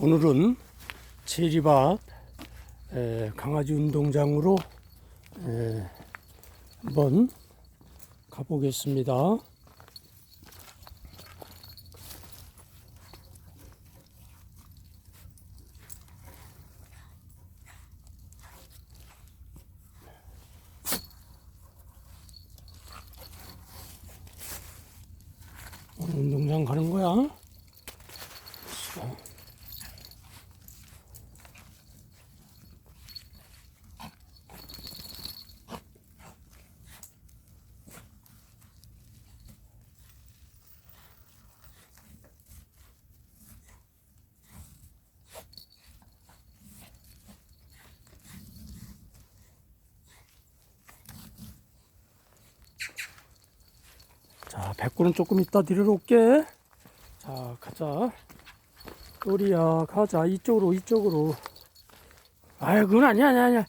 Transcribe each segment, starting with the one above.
오늘은 체리밭 에, 강아지 운동장으로 에, 한번 가보겠습니다. 운동장 가는 거야? 백구는 조금 이따 들여놓을게. 자, 가자. 우리야, 가자. 이쪽으로, 이쪽으로. 아유, 그건 아니야, 아니야, 아니야.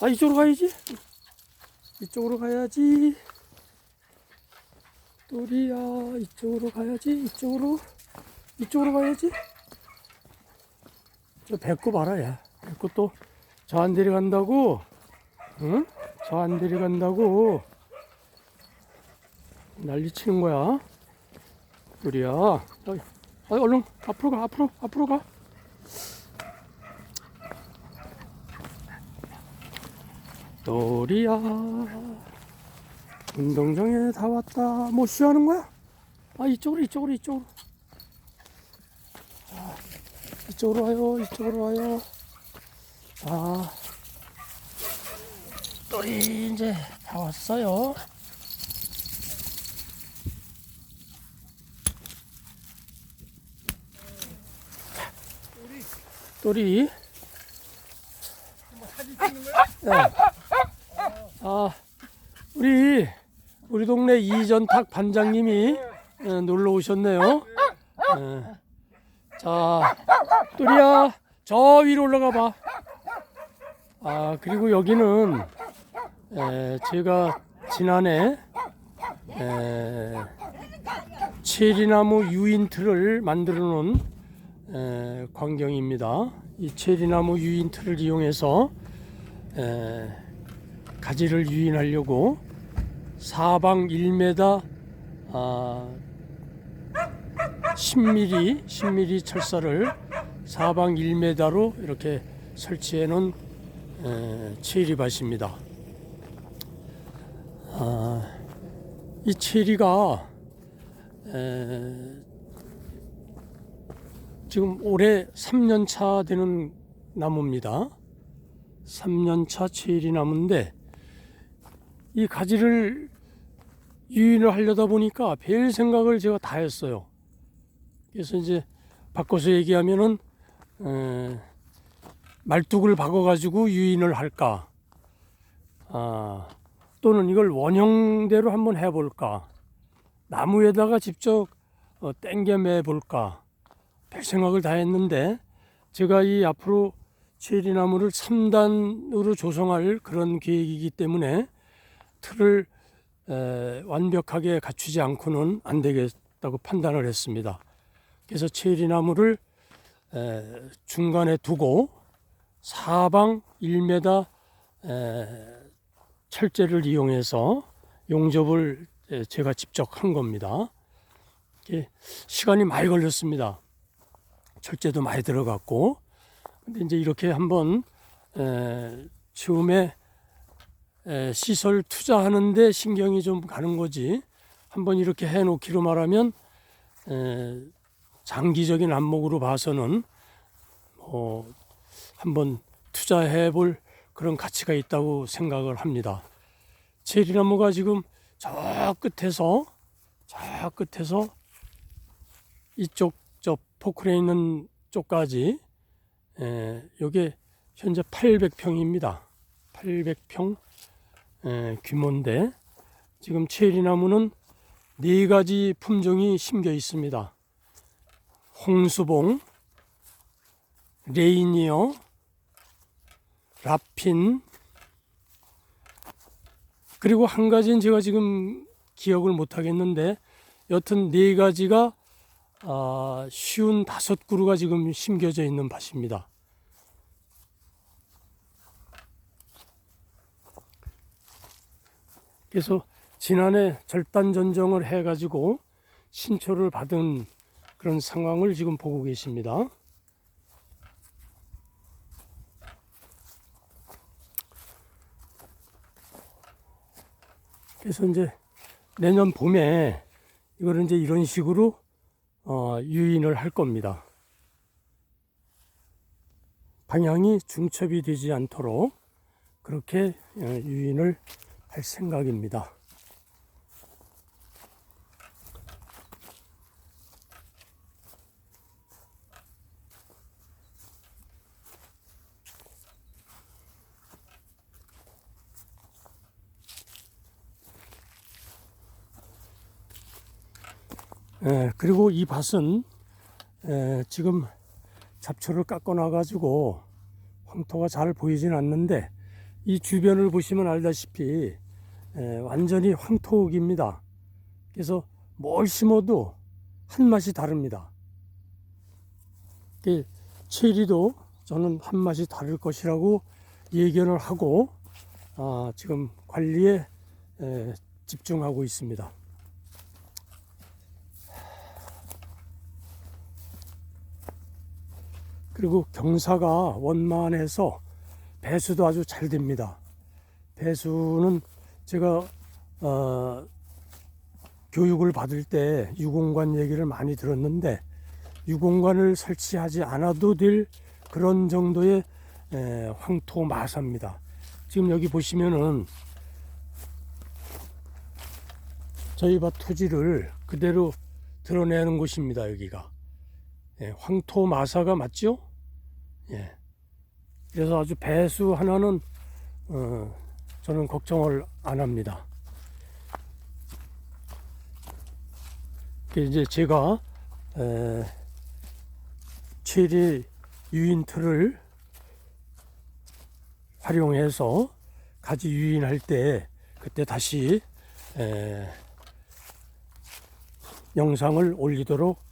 아, 이쪽으로 가야지. 이쪽으로 가야지. 또리야, 이쪽으로 가야지. 이쪽으로. 이쪽으로 가야지. 저 배꼽 봐라, 야. 배꼽 또 저 안 데려간다고. 응? 저안 데려간다고 난리 치는 거야. 우리야. 어, 얼른 앞으로 가, 앞으로, 앞으로 가. 또리야. 운동장에 다 왔다. 뭐 쉬하는 거야? 아, 이쪽으로, 이쪽으로, 이쪽으로. 아, 이쪽으로 와요, 이쪽으로 와요. 아. 똘이 이제 다 왔어요. 똘이. 네. 아, 우리 우리 동네 이전탁 반장님이 어, 놀러 오셨네요. 네. 자, 똘이야, 저 위로 올라가 봐. 아, 그리고 여기는 에, 제가 지난해 에, 체리나무 유인틀을 만들어 놓은 에, 광경입니다. 이 체리나무 유인틀을 이용해서 에, 가지를 유인하려고 사방 1m 아, 10mm 10mm 철사를 사방 1m로 이렇게 설치해 놓은 에, 체리밭입니다. 아, 이 체리가 에, 지금 올해 3년 차 되는 나무입니다. 3년 차 체리 나무인데 이 가지를 유인을 하려다 보니까 별 생각을 제가 다 했어요. 그래서 이제 바꿔서 얘기하면은 에, 말뚝을 박아가지고 유인을 할까? 아, 또는 이걸 원형대로 한번 해볼까? 나무에다가 직접 어, 땡겨 매볼까? 별 생각을 다 했는데 제가 이 앞으로 체리나무를 3단으로 조성할 그런 계획이기 때문에 틀을 에, 완벽하게 갖추지 않고는 안 되겠다고 판단을 했습니다. 그래서 체리나무를 에, 중간에 두고 사방 1m 에, 철제를 이용해서 용접을 에, 제가 직접 한 겁니다. 시간이 많이 걸렸습니다. 철제도 많이 들어갔고, 근데 이제 이렇게 한번 에, 처음에 에, 시설 투자하는데 신경이 좀 가는 거지. 한번 이렇게 해놓기로 말하면 에, 장기적인 안목으로 봐서는 뭐 한번 투자해 볼 그런 가치가 있다고 생각을 합니다. 체리나무가 지금 저 끝에서 저 끝에서 이쪽 저 포크레 있는 쪽까지 에, 요게 현재 800평입니다. 800평 에, 규모인데 지금 체리나무는 네 가지 품종이 심겨 있습니다. 홍수봉, 레이니어, 라핀, 그리고 한 가지는 제가 지금 기억을 못 하겠는데 여튼 네 가지가 아, 쉬운 다섯 그루가 지금 심겨져 있는 밭입니다. 그래서 지난해 절단 전정을 해가지고 신초를 받은 그런 상황을 지금 보고 계십니다. 그래서 이제 내년 봄에 이거를 이제 이런 식으로 어, 유인을 할 겁니다. 방향이 중첩이 되지 않도록 그렇게 어, 유인을 할 생각입니다. 예, 그리고 이 밭은 에, 지금 잡초를 깎아 놔 가지고 황토가 잘 보이진 않는데 이 주변을 보시면 알다시피 에, 완전히 황토옥입니다. 그래서 뭘 심어도 한 맛이 다릅니다. 그 체리도 저는 한 맛이 다를 것이라고 예견을 하고 아, 지금 관리에 에, 집중하고 있습니다. 그리고 경사가 원만해서 배수도 아주 잘 됩니다. 배수는 제가 어, 교육을 받을 때 유공관 얘기를 많이 들었는데 유공관을 설치하지 않아도 될 그런 정도의 에, 황토 마사입니다. 지금 여기 보시면은 저희 밭 토지를 그대로 드러내는 곳입니다. 여기가 예, 황토 마사가 맞죠? 예. 그래서 아주 배수 하나는 어, 저는 걱정을 안 합니다. 그 이제 제가 에, 체리 유인틀을 활용해서 가지 유인할 때 그때 다시 에, 영상을 올리도록 어,